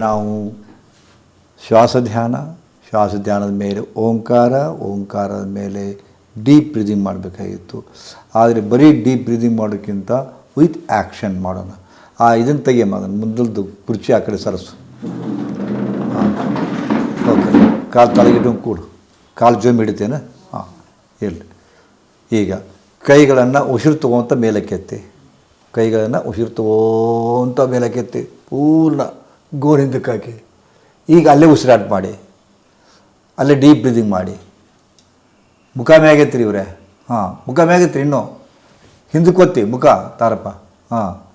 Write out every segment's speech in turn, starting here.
ನಾವು ಶ್ವಾಸ ಧ್ಯಾನ ಶ್ವಾಸ ಧ್ಯಾನದ ಮೇಲೆ ಓಂಕಾರ, ಓಂಕಾರದ ಮೇಲೆ ಡೀಪ್ ಬ್ರೀದಿಂಗ್ ಮಾಡಬೇಕಾಗಿತ್ತು. ಆದರೆ ಬರೀ ಡೀಪ್ ಬ್ರೀದಿಂಗ್ ಮಾಡೋಕ್ಕಿಂತ ವಿತ್ ಆ್ಯಕ್ಷನ್ ಮಾಡೋಣ. ಆ ಇದನ್ನು ತೆಗಿಯಮ್ಮ, ಅದನ್ನು ಮುಂದಲ್ದು ಕುರ್ಚಿ ಆ ಕಡೆ ಸರಸು. ಹಾಂ. ಓಕೆ ಕಾಲು ತಲೆಗಿಟ್ಟು ಕೂಡು. ಕಾಲು ಜೋಮ್ ಹಿಡಿತೇನೆ? ಹಾಂ. ಇರಲಿ. ಈಗ ಕೈಗಳನ್ನು ಉಸಿರು ತಗೋಂತ ಮೇಲಕ್ಕೆತ್ತಿ. ಕೈಗಳನ್ನು ಉಸಿರು ತಗೋಂತ ಮೇಲಕ್ಕೆತ್ತಿ. ಪೂರ್ಣ ಗೋರಿಂದಕ್ಕೆ ಹಾಕಿ ಈಗ ಅಲ್ಲೇ ಉಸಿರಾಟ ಮಾಡಿ, ಅಲ್ಲೇ ಡೀಪ್ ಬ್ರೀದಿಂಗ್ ಮಾಡಿ. ಮುಖ ಮ್ಯಾಗೈತ್ರಿ ಇವರೇ? ಹಾಂ, ಮುಖ ಮ್ಯಾಗೈತ್ರಿ ಇನ್ನೂ. ಹಿಂದಕ್ಕೆ ಒತ್ತಿ, ಮುಖ, ತಾರಪ್ಪ. ಹಾಂ.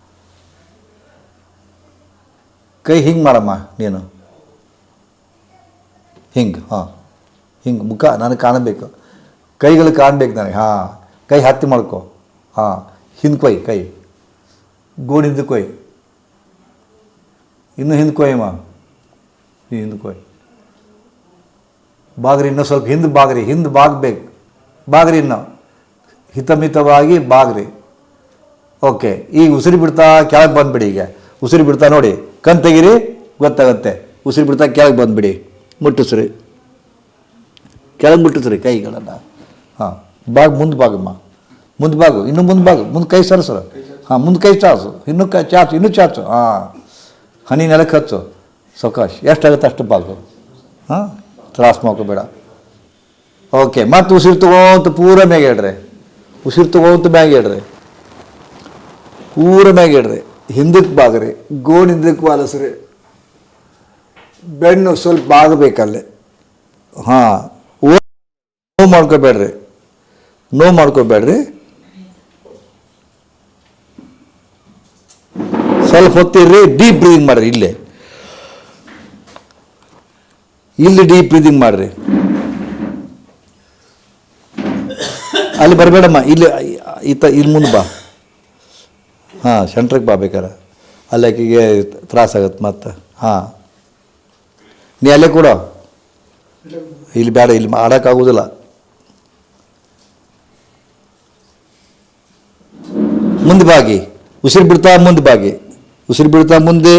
ಕೈ ಹಿಂಗೆ ಮಾಡಮ್ಮ ನೀನು. ಹಿಂಗೆ, ಹಾಂ. ಹಿಂಗೆ, ಮುಖ ನನಗೆ ಕಾಣಬೇಕು. ಕೈಗಳು ಕಾಣಬೇಕು ನನಗೆ, ಹಾಂ. ಕೈ ಹತ್ತಿ ಮಾಡ್ಕೊ, ಹಾಂ. ಹಿಂದ್ಕೊಯ್ ಕೈ. ಗೋಡ್ ಕೊಯ್ ಇನ್ನೂ ಹಿಂದೆ ಕೊಯ್ಯಮ್ಮ ನೀ ಹಿಂದೆ ಕೊಯ್. ಬಾಗ್ರಿ ಇನ್ನೂ ಸ್ವಲ್ಪ ಹಿಂದೆ ಬಾಗ್ರಿ, ಹಿಂದೆ ಬಾಗ್ಬೇಕು ಬಾಗ್ರಿ ಇನ್ನೂ. ಹಿತಮಿತವಾಗಿ ಬಾಗ್ರಿ. ಓಕೆ, ಈಗ ಉಸಿರು ಬಿಡ್ತಾ ಕೆಳಗೆ ಬಂದುಬಿಡಿ ಈಗ. ಉಸಿರು ಬಿಡ್ತಾ ನೋಡಿ, ಕಣ್ ತೆಗೀರಿ, ಗೊತ್ತಾಗತ್ತೆ. ಉಸಿರು ಬಿಡ್ತಾ ಕೆಳಗೆ ಬಂದುಬಿಡಿ. ಮುಟ್ಟಿಸ್ರಿ. ಕೆಳಗೆ ಮುಟ್ಟಿಸ್ರಿ ಕೈಗಳನ್ನು. ಹಾಂ, ಬಾಗ್ ಮುಂದೆ ಬಾಗಮ್ಮ ಮುಂದೆ ಬಾಗು, ಇನ್ನು ಮುಂದೆ ಬಾಗು, ಮುಂದೆ ಕೈ ಸರಸರು ಹಾಂ, ಮುಂದೆ ಕೈ ಚಾಚು ಇನ್ನೂ ಕೈ ಚಾಚು ಇನ್ನೂ ಚಾಚು ಹಾಂ. ಹನಿ ನೆಲಕ್ಕೆ ಹಚ್ಚು. ಸೌಕಾಶ್, ಎಷ್ಟಾಗುತ್ತೆ ಅಷ್ಟು ಬಾಗು ಹಾಂ? ತ್ರಾಸ ಮಾಡ್ಕೋಬೇಡ ಓಕೆ, ಮತ್ತು ಉಸಿರು ತಗೋಂತ ಪೂರ ಮ್ಯಾಗೆ ಇಡ್ರಿ ಉಸಿರು ತಗೋಂತ ಮ್ಯಾಗೆ ಇಡ್ರಿ ಪೂರ ಮ್ಯಾಗೆ ಇಡ್ರಿ ಹಿಂದಕ್ಕೆ ಬಾಗ್ರಿ. ಗೋಣಿಂದಕ್ಕೆ ವಾಲಸ್ರಿ. ಬೆನ್ನು ಸ್ವಲ್ಪ ಬಾಗಬೇಕಲ್ಲಿ ಹಾಂ. ನೋವು ಮಾಡ್ಕೋಬೇಡ್ರಿ. ನೋವು ಮಾಡ್ಕೋಬೇಡ್ರಿ. ಸ್ವಲ್ಪ ಹೊತ್ತಿರ್ರಿ ಡೀಪ್ ಬ್ರೀದಿಂಗ್ ಮಾಡ್ರಿ ಇಲ್ಲೇ. ಇಲ್ಲಿ ಡೀಪ್ ಬ್ರೀದಿಂಗ್ ಮಾಡ್ರಿ. ಅಲ್ಲಿ ಬರಬೇಡಮ್ಮ, ಇಲ್ಲಿ ಈತ ಇಲ್ಲಿ ಮುಂದೆ ಬಾ. ಹಾಂ ಸೆಂಟ್ರಿಗೆ ಬಾ ಬೇಕಾರೆ ಅಲ್ಲಿ ಆಕೆಗೆ ತ್ರಾಸಾಗತ್ತೆ ಮತ್ತೆ. ಹಾಂ. ನೀ ಅಲ್ಲೇ ಕೊಡೋ? ಇಲ್ಲಿ ಬೇಡ ಇಲ್ಲಿ ಆಡೋಕ್ಕಾಗೋದಿಲ್ಲ ಮುಂದೆ ಬಾಗಿ. ಉಸಿರು ಬಿಡ್ತಾ ಮುಂದೆ ಬಾಗಿ. ಉಸಿರು ಬಿಡ್ತಾ ಮುಂದೆ.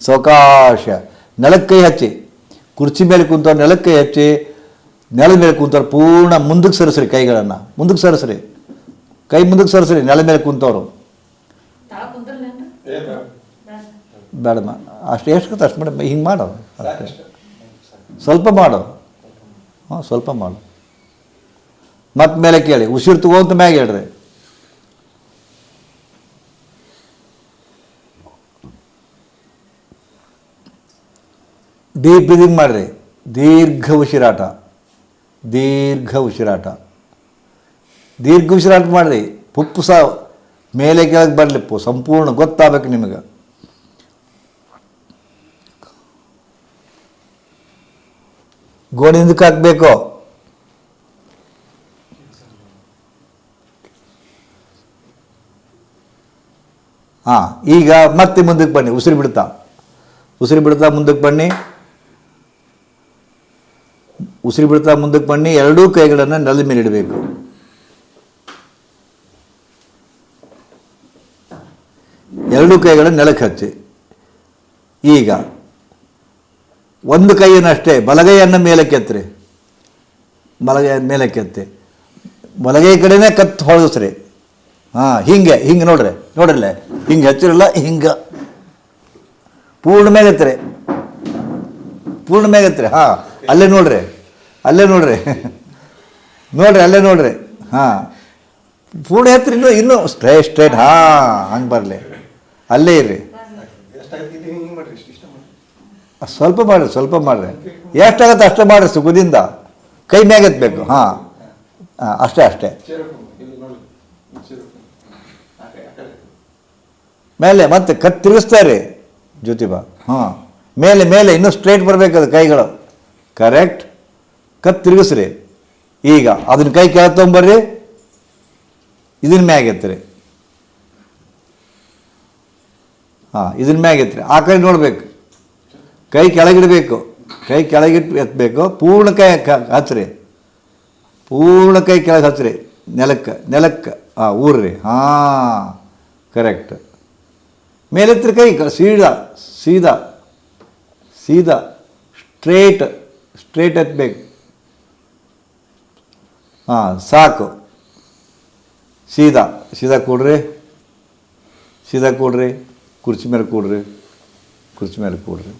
ಸಾವಕಾಶ. ನೆಲಕ್ಕೆ ಕೈ ಹಚ್ಚಿ. ಕುರ್ಚಿ ಮೇಲೆ ಕುಂತವ್ರು ನೆಲಕ್ಕೆ ಕೈ ಹಚ್ಚಿ. ನೆಲದ ಮೇಲೆ ಕುಂತವ್ರು ಪೂರ್ಣ ಮುಂದಕ್ಕೆ ಸರಿಸ್ರಿ ಕೈಗಳನ್ನು. ಮುಂದಕ್ಕೆ ಸರಿಸ್ರಿ. ಕೈ ಮುಂದಕ್ಕೆ ಸರಿಸ್ರಿ. ನೆಲ ಮೇಲೆ ಕುಂತವ್ರು. ಬೇಡಮ್ಮ ಅಷ್ಟು ಎಷ್ಟು ಅಷ್ಟು ಮೇಡಮ್ ಹಿಂಗೆ ಮಾಡೋ. ಅಷ್ಟೇ. ಸ್ವಲ್ಪ ಮಾಡೋ. ಹಾಂ ಸ್ವಲ್ಪ ಮಾಡು. ಮತ್ತೆ ಮೇಲೆ ಕೇಳಿ. ಉಸಿರು ತಗೋಂತ ಮ್ಯಾಗ ಹೇಳ್ರಿ. ಡೀಪ್ ಬ್ರೀದಿಂಗ್ ಮಾಡಿರಿ. ದೀರ್ಘ ಉಸಿರಾಟ. ದೀರ್ಘ ಉಸಿರಾಟ. ದೀರ್ಘ ಉಸಿರಾಟ ಮಾಡಿರಿ. ಪುಪ್ಪು ಸಹ ಮೇಲೆ ಕೆಳಗೆ ಬರಲಿ ಪು ಸಂಪೂರ್ಣ ಗೊತ್ತಾಗಬೇಕು ನಿಮಗೆ. ಹಿಂದಕ್ಕೆ ಹಾಕಬೇಕು ಹಾಂ, ಈಗ ಮತ್ತೆ ಮುಂದಕ್ಕೆ ಬನ್ನಿ. ಉಸಿರು ಬಿಡ್ತಾ. ಉಸಿರು ಬಿಡ್ತಾ ಮುಂದಕ್ಕೆ ಬನ್ನಿ. ಉಸಿರು ಬಿಡ್ತಾ ಮುಂದಕ್ಕೆ ಬನ್ನಿ, ಎರಡೂ ಕೈಗಳನ್ನು ನೆಲದ ಮೇಲೆ ಇಡಬೇಕು. ಎರಡೂ ಕೈಗಳನ್ನು ನೆಲಕ್ಕೆ ಹಚ್ಚಿ. ಈಗ, ಒಂದು ಕೈಯನ್ನು ಅಷ್ಟೇ ಬಲಗೈಯನ್ನು ಮೇಲಕ್ಕೆತ್ರಿ ಬಲಗೈ ಮೇಲಕ್ಕೆತ್ತಿ ಬಲಗೈ ಕಡೆನೇ ಕತ್ತು ಹೊಳಗಿಸ್ರಿ ಹಾಂ, ಹಿಂಗೆ ಹಿಂಗೆ ನೋಡ್ರಿ, ನೋಡ್ರಲ್ಲೇ, ಹಿಂಗೆ ಹಚ್ಚಿರಲ್ಲ, ಹಿಂಗೆ. ಪೂರ್ಣ ಮೇಲೆತ್ರಿ. ಪೂರ್ಣ ಮೇಲೆತ್ರಿ, ಹಾಂ, ಅಲ್ಲೇ ನೋಡ್ರಿ. ಅಲ್ಲೇ ನೋಡ್ರಿ. ನೋಡ್ರಿ, ಅಲ್ಲೇ ನೋಡ್ರಿ. ಹಾಂ. ಪೂರ್ಣ ಹತ್ತಿರ ಇನ್ನೂ ಇನ್ನೂ ಸ್ಟ್ರೈಟ್ ಸ್ಟ್ರೈಟ್ ಹಾಂ, ಹಂಗೆ ಬರಲಿ. ಅಲ್ಲೇ ಇರ್ರಿ. ಸ್ವಲ್ಪ ಮಾಡ್ರಿ ಸ್ವಲ್ಪ ಮಾಡ್ರಿ. ಎಷ್ಟಾಗತ್ತೆ ಅಷ್ಟೇ ಮಾಡ್ರಿ ಸುಖದಿಂದ. ಕೈ ಮ್ಯಾಗೆತ್ಬೇಕು ಹಾಂ. ಹಾಂ, ಅಷ್ಟೇ ಅಷ್ಟೇ. ಮೇಲೆ ಮತ್ತೆ ಕತ್ ತಿರುಗಿಸ್ತಾರೆ ಜ್ಯೋತಿಬಾ. ಹಾಂ. ಮೇಲೆ ಮೇಲೆ ಇನ್ನೂ ಸ್ಟ್ರೈಟ್ ಬರಬೇಕದು ಕೈಗಳು. ಕರೆಕ್ಟ್ ಕತ್ ತಿರುಗಿಸ್ರಿ. ಈಗ ಅದನ್ನ ಕೈ ಕೆಳಗೆ ತೊಗೊಂಬರ್ರಿ. ಇದನ್ನ ಮ್ಯಾಗೆತ್ರಿ ಹಾಂ ಇದನ್ನ ಮ್ಯಾಗೆತ್ರಿ ಆ ಕಡೆ ನೋಡ್ಬೇಕು. ಕೈ ಕೆಳಗಿಡಬೇಕು. ಕೈ ಕೆಳಗಿಟ್ಟು ಎತ್ತಬೇಕು ಪೂರ್ಣ ಕೈ ಹಚ್ಚ್ರಿ ಪೂರ್ಣ ಕೈ ಕೆಳಗೆ ಹತ್ತಿರಿ ನೆಲಕ್ಕೆ ನೆಲಕ್ಕೆ. ಹಾಂ, ಊರ್ರಿ. ಹಾಂ, ಕರೆಕ್ಟ್. ಮೇಲೆತ್ತಿರ ಕ- ಸೀದಾ ಸೀದಾ ಸೀದಾ, ಸ್ಟ್ರೇಟ್ ಸ್ಟ್ರೇಟ್ ಎತ್ತಬೇಕು ಹಾಂ ಸಾಕು ಸೀದಾ ಸೀದಾ ಕೂಡ್ರಿ ಸೀದಾ ಕೂಡ್ರಿ ಕುರ್ಚಿ ಮೇಲೆ ಕೂಡ್ರಿ ಕುರ್ಚಿ ಮೇಲೆ ಕೂಡ್ರಿ